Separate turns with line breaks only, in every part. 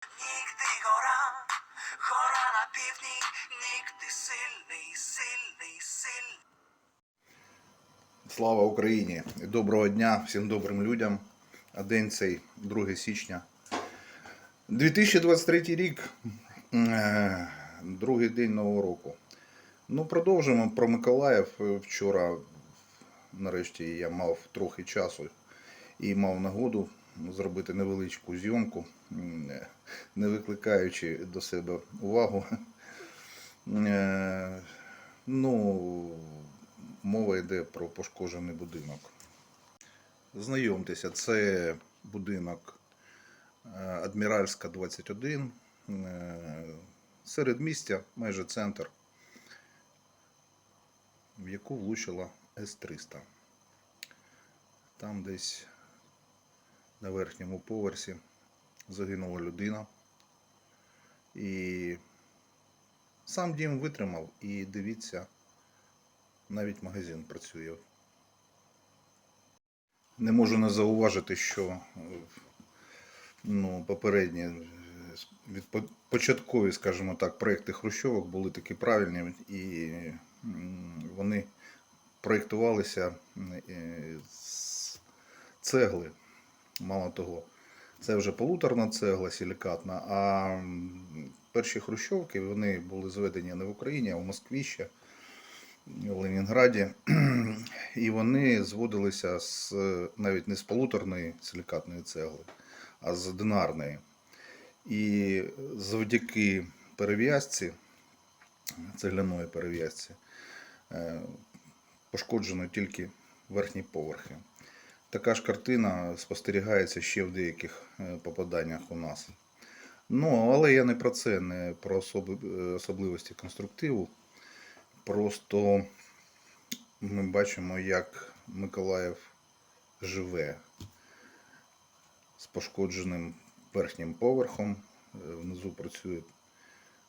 Нік ти гора, гора на півдні, нік сильний, сильний, сильний.
Слава Україні! Доброго дня всім добрим людям. А день цей 2 січня. 2023 рік, е, другий день нового року. Ну, продовжуємо про Миколаїв. Вчора, нарешті, я мав трохи часу і мав нагоду зробити невеличку зйомку, не викликаючи до себе увагу. Е, Ну, мова йде про пошкоджений будинок. Знайомтеся, це будинок е, Адміральська 21, е, серед містя, майже центр, в яку влучила С-300. Там десь на верхньому поверсі загинула людина. І сам дім витримав, і дивіться, навіть магазин працює. Не можу не зауважити, що е, ну, попередні е, початкові, скажімо так, проекти Хрущовок були такі правильні, і вони проєктувалися е, з цегли. Мало того, це вже полуторна цегла силікатна, а перші хрущовки вони були зведені не в Україні, а в Москві ще в Ленінграді. І вони зводилися з навіть не з полуторної силікатної цегли, а з динарної. І завдяки перев'язці, цегляної перев'язці, е, пошкоджено тільки верхні поверхи. Така ж картина спостерігається ще в деяких е, попаданнях у нас. Ну, але я не про це, не про е, особливості конструктиву. Просто ми бачимо, як Миколаїв живе з пошкодженим верхнім поверхом. Е, Внизу працює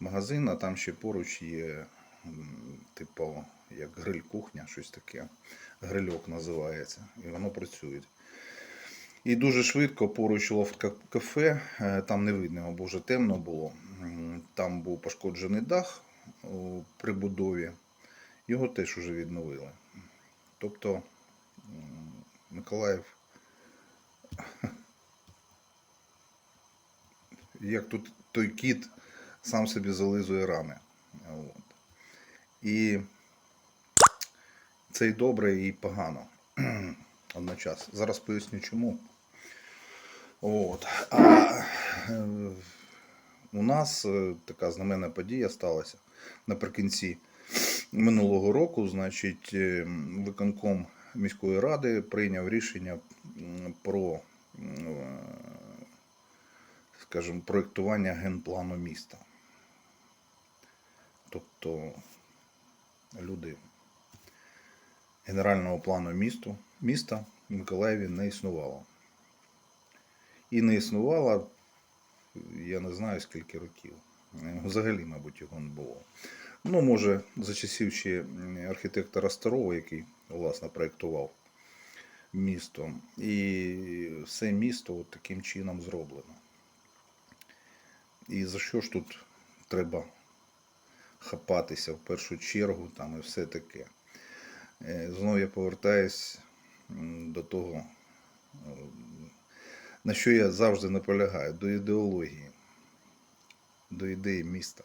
магазин, а там ще поруч є, типу, як гриль-кухня, щось таке. Грильок називається. І воно працює. І дуже швидко поруч лофт-кафе, е, там не видно, бо вже темно було. Там був пошкоджений дах у прибудові. Його теж вже відновили. Тобто Миколаїв, як тут той кіт сам собі зализує рани. От. І це і добре, і погано одночасно. Зараз поясню чому. От. А е, у нас е, така знаменна подія сталася наприкінці минулого року. Значить, е, виконком міської ради прийняв рішення про, скажімо, проєктування генплану міста. Тобто люди генерального плану місту, міста в Миколаєві не існувало. І не існувало, я не знаю скільки років. Взагалі, мабуть, його не було. Ну, може, за часів ще архітектора Старого, який, власне, проєктував місто. І все місто от таким чином зроблено. І за що ж тут треба хапатися в першу чергу там і все таке. Е, Знову я повертаюсь до того, е, на що я завжди наполягаю, до ідеології, до ідеї міста.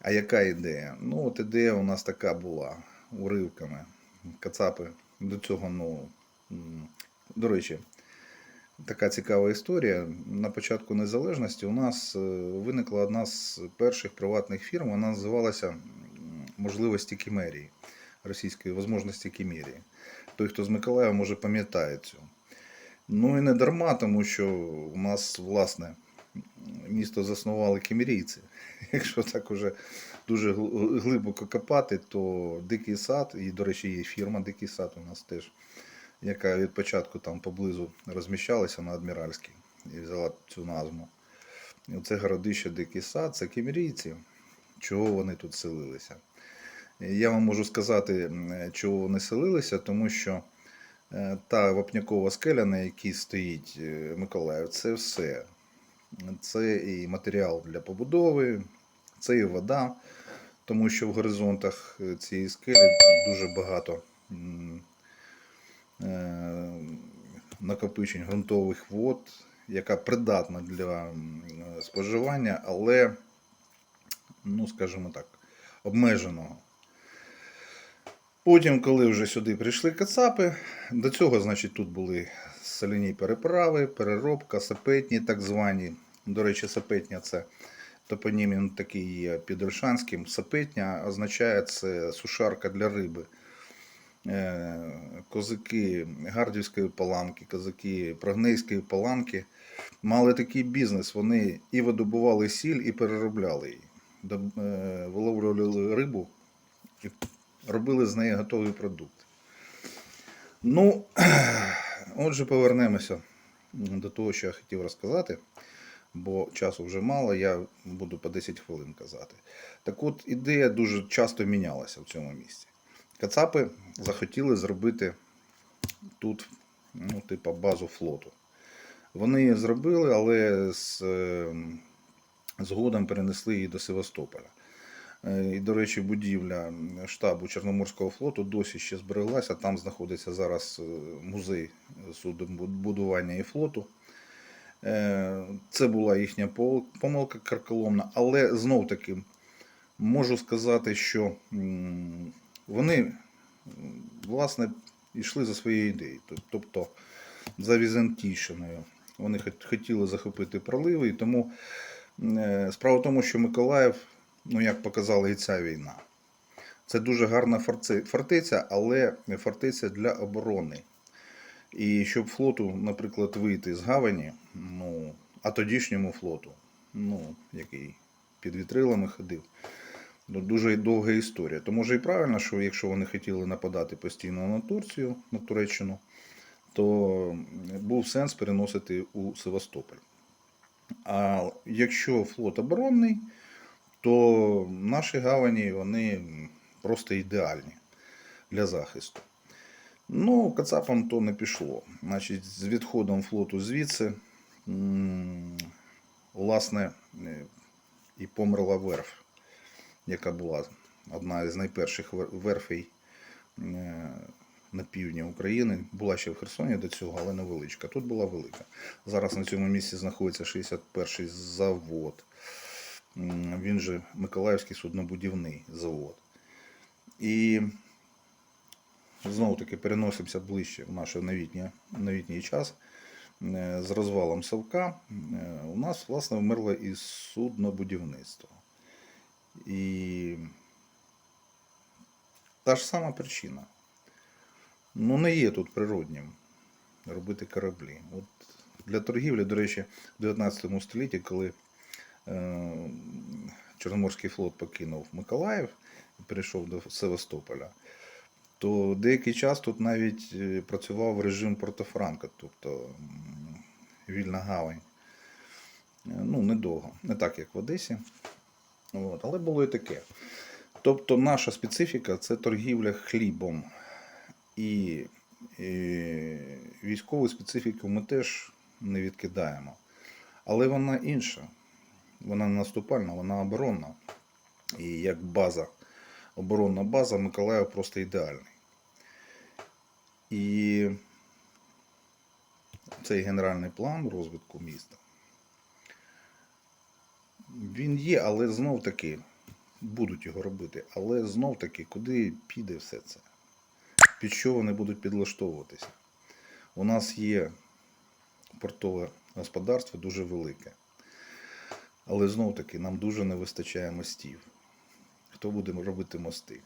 А яка ідея? Ну, от ідея у нас така була уривками. Кацапи до цього, ну, до речі, така цікава історія. На початку незалежності у нас е, виникла одна з перших приватних фірм, вона називалася Можливості Кімерії, російської можливості Кімерії. Той, хто з Миколаєва, може пам'ятає цю. Ну і не дарма, тому що у нас, власне, місто заснували кімерійці. Якщо так уже дуже глибоко копати, то Дикий сад, і, до речі, є фірма Дикий сад у нас теж, яка від початку там поблизу розміщалася на Адміральській і взяла цю назву. І оце городище Дикий сад, це кімерійці. Чого вони тут селилися? Я вам можу сказати, чого вони селилися, тому що е, та вапнякова скеля, на якій стоїть е, Миколаїв, це все. це і матеріал для побудови, це і вода, тому що в горизонтах е, цієї скелі дуже багато накопичень ґрунтових вод, яка придатна для споживання, але, ну, скажімо так, обмеженого. Потім, коли вже сюди прийшли кацапи, до цього, значить, тут були соляні переправи, переробка, сапетні так звані. До речі, сапетня це топонім такий є під Ольшанським. Сапетня означає це сушарка для риби. Е, Козаки Гардівської паланки, козаки Прогнейської паланки мали такий бізнес. Вони і видобували сіль, і переробляли її. Е, Виловлювали рибу робили з неї готовий продукт. Ну, отже, повернемося до того, що я хотів розказати, бо часу вже мало, я буду по 10 хвилин казати. Так от, ідея дуже часто мінялася в цьому місці. Кацапи захотіли зробити тут, ну, типа, базу флоту. Вони її зробили, але з, е, згодом перенесли її до Севастополя. Е, І, до речі, будівля штабу Чорноморського флоту досі ще збереглася. Там знаходиться зараз е, музей суднобудування і флоту. Е, Це була їхня помилка карколомна, але знов таки можу сказати, що вони власне йшли за своєю ідеєю. Тобто за Візантійщиною. Вони хот- хотіли захопити проливи, і тому е, справа в тому, що Миколаїв, ну як показала і ця війна, це дуже гарна фортеця, але фортеця для оборони. І щоб флоту, наприклад, вийти з гавані, ну, а тодішньому флоту, ну, який під вітрилами ходив, ну, дуже довга історія. То може і правильно, що якщо вони хотіли нападати постійно на Турцію, на Туреччину, то був сенс переносити у Севастополь. А якщо флот оборонний, то наші гавані вони просто ідеальні для захисту. Ну, Кацапам то не пішло. Значить, з відходом флоту звідси, власне, е, і померла верф, яка була одна із найперших вер- верфей е, на півдні України. Була ще в Херсоні до цього, але невеличка. Тут була велика. Зараз на цьому місці знаходиться 61-й завод. Він же Миколаївський суднобудівний завод. І знову таки переносимося ближче в наш новітній, час. Е, З розвалом Савка е, у нас, власне, вмерло і суднобудівництво. І та ж сама причина. Ну, не є тут природнім робити кораблі. От для торгівлі, до речі, в 19 столітті, коли Чорноморський флот покинув Миколаїв і перейшов до Севастополя, то деякий час тут навіть е, працював режим Портофранка, тобто вільна гавань. Е, Ну, недовго, не так, як в Одесі. От, але було і таке. Тобто наша специфіка це торгівля хлібом. І, і військову специфіку ми теж не відкидаємо. Але вона інша. Вона не наступальна, вона оборонна. І як база, оборонна база Миколаїв просто ідеальний. І цей генеральний план розвитку міста. Він є, але знов таки будуть його робити. Але знов таки, куди піде все це? Під що вони будуть підлаштовуватися? У нас є портове господарство дуже велике. Але знов таки нам дуже не вистачає мостів. Хто буде робити мости?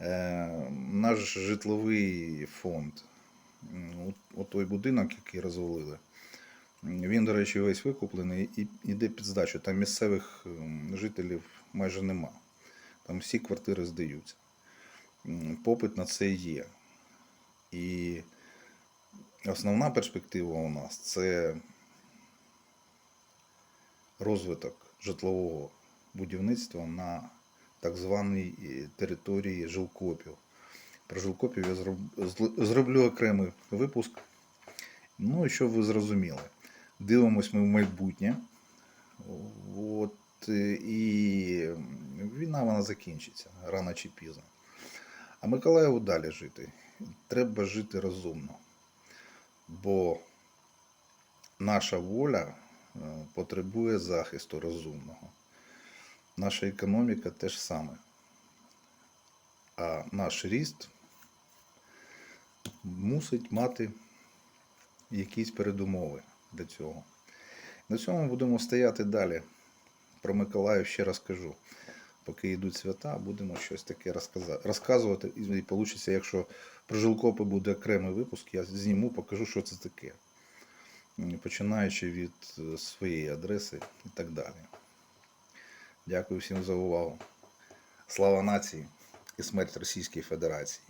Е, наш житловий фонд, от той будинок, який розвалили, він, до речі, весь викуплений і йде під здачу. Там місцевих жителів майже нема. Там всі квартири здаються. Попит на це є. І основна перспектива у нас це розвиток житлового будівництва на так званій е, території жилкопів. Про жилкопів я зроблю окремий випуск. Ну і щоб ви зрозуміли, Дивимось ми в майбутнє. От, е, і війна вона закінчиться рано чи пізно. А Миколаєву далі жити. Треба жити розумно. Бо наша воля потребує захисту розумного. Наша економіка теж саме. А наш ріст мусить мати якісь передумови для цього. На цьому будемо стояти далі. Про Миколаїв ще раз кажу. Поки йдуть свята, будемо щось таке розказувати. І вийде, якщо про жилкопи буде окремий випуск, я зніму, покажу, що це таке. М, Починаючи від е, своєї адреси і так далі. Дякую всім за увагу. Слава нації і смерть Російській Федерації.